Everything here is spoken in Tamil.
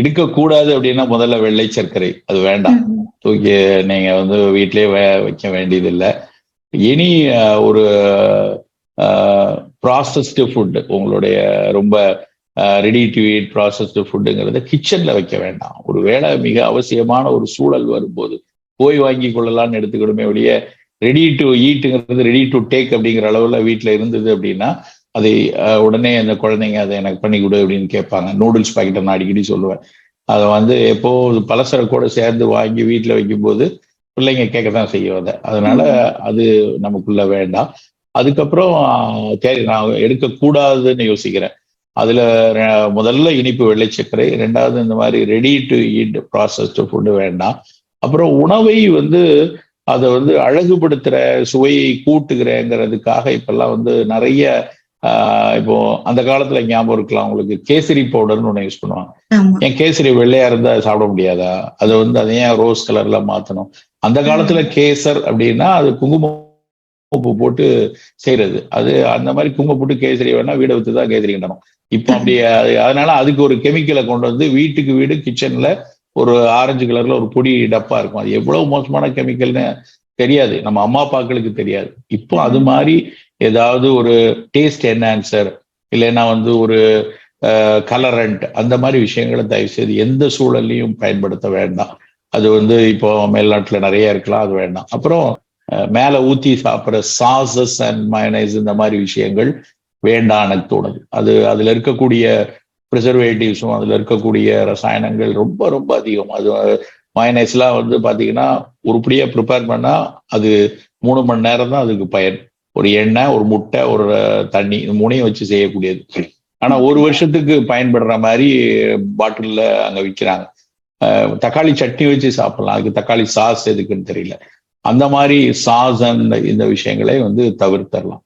எடுக்கக்கூடாது அப்படின்னா முதல்ல வெள்ளை சர்க்கரை. அது வேண்டாம். தூக்கி நீங்க வந்து வீட்டிலேயே வைக்க வேண்டியதில்லை. இனி ஒரு ப்ராசஸ்டு ஃபுட்டு உங்களுடைய ரொம்ப ரெடி டு ஈட் ப்ராசஸ்டு ஃபுட்டுங்கிறத கிச்சன்ல வைக்க வேண்டாம். ஒரு வேலை மிக அவசியமான ஒரு சூழல் வரும்போது போய் வாங்கி கொள்ளலாம்னு எடுத்துக்கிடுமே ஒழிய ரெடி டு ஈட்டுங்கிறது ரெடி டு டேக் அப்படிங்கிற அளவுல வீட்டில் இருந்தது அப்படின்னா அதை உடனே அந்த குழந்தைங்க அதை எனக்கு பண்ணி கொடு அப்படின்னு கேட்பாங்க. நூடுல்ஸ் பாக்கெட்டை நான் அடிக்கடி சொல்லுவேன். அதை வந்து எப்போ பலசரை கூட சேர்ந்து வாங்கி வீட்டில் வைக்கும்போது பிள்ளைங்க கேட்க தான் செய்யும் அதை. அதனால அது நமக்குள்ள வேண்டாம். அதுக்கப்புறம் நான் எடுக்கக்கூடாதுன்னு யோசிக்கிறேன். அதுல முதல்ல இனிப்பு வெள்ளை சர்க்கரை ரெண்டாவது இந்த மாதிரி ready to eat processed food வேண்டாம். அப்புறம் உணவை வந்து அதை வந்து அழகுபடுத்துற சுவையை கூட்டுகிறேங்கிறதுக்காக இப்பெல்லாம் வந்து நிறைய இப்போ அந்த காலத்துல ஞாபகம் இருக்கலாம் உங்களுக்கு கேசரி பவுடர்னு ஒண்ணு யூஸ் பண்ணுவாங்க. ஏன் கேசரி வெள்ளையா இருந்தா சாப்பிட முடியாதா? அதை வந்து அதை ஏன் ரோஸ் கலர்ல மாத்தணும்? அந்த காலத்துல கேசர் அப்படின்னா அது குங்குமம் உப்பு போட்டு செய்யறது அது அந்த மாதிரி குங்குமம் போட்டு கேசரி வேணா வீடை வித்து தான் கேசரி கிண்டணும் இப்போ அப்படி அதனால அதுக்கு ஒரு கெமிக்கலை கொண்டு வந்து வீட்டுக்கு வீடு கிச்சன்ல ஒரு ஆரஞ்சு கலர்ல ஒரு பொடி டப்பா இருக்கும். அது எவ்வளவு மோசமான கெமிக்கல்னு தெரியாது. நம்ம அம்மா அப்பாக்களுக்கு தெரியாது. இப்போ அது மாதிரி ஏதாவது ஒரு டேஸ்ட் என்ஹான்சர் இல்லைன்னா வந்து ஒரு கலரண்ட் அந்த மாதிரி விஷயங்களை தயவு செய்து எந்த சூழல்லையும் பயன்படுத்த வேண்டாம். அது வந்து இப்போ மேல்நாட்டுல நிறைய இருக்கலாம் அது வேண்டாம். அப்புறம் மேல ஊத்தி சாப்பிட்ற சாசஸ் அண்ட் மயனைஸ் இந்த மாதிரி விஷயங்கள் வேண்டாம் எனக்கு தோணுது. அது அதுல இருக்கக்கூடிய ப்ரிசர்வேட்டிவ்ஸும் அதுல இருக்கக்கூடிய ரசாயனங்கள் ரொம்ப ரொம்ப அதிகம். அது மயனைஸ்லாம் வந்து பார்த்தீங்கன்னா உருப்படியா ப்ரிப்பேர் பண்ணா அது மூணு மணி நேரம் தான் அதுக்கு பயன். ஒரு எண்ணெய் ஒரு முட்டை ஒரு தண்ணி இது மூணையும் வச்சு செய்யக்கூடியது. ஆனா ஒரு வருஷத்துக்கு பயன்படுற மாதிரி பாட்டிலில் அங்க விற்கிறாங்க தக்காளி சட்னி வச்சு சாப்பிடலாம். அதுக்கு தக்காளி சாஸ் எதுக்குன்னு தெரியல. அந்த மாதிரி சாஸ் அந்த இந்த விஷயங்களை வந்து தவிர்த்தரலாம்.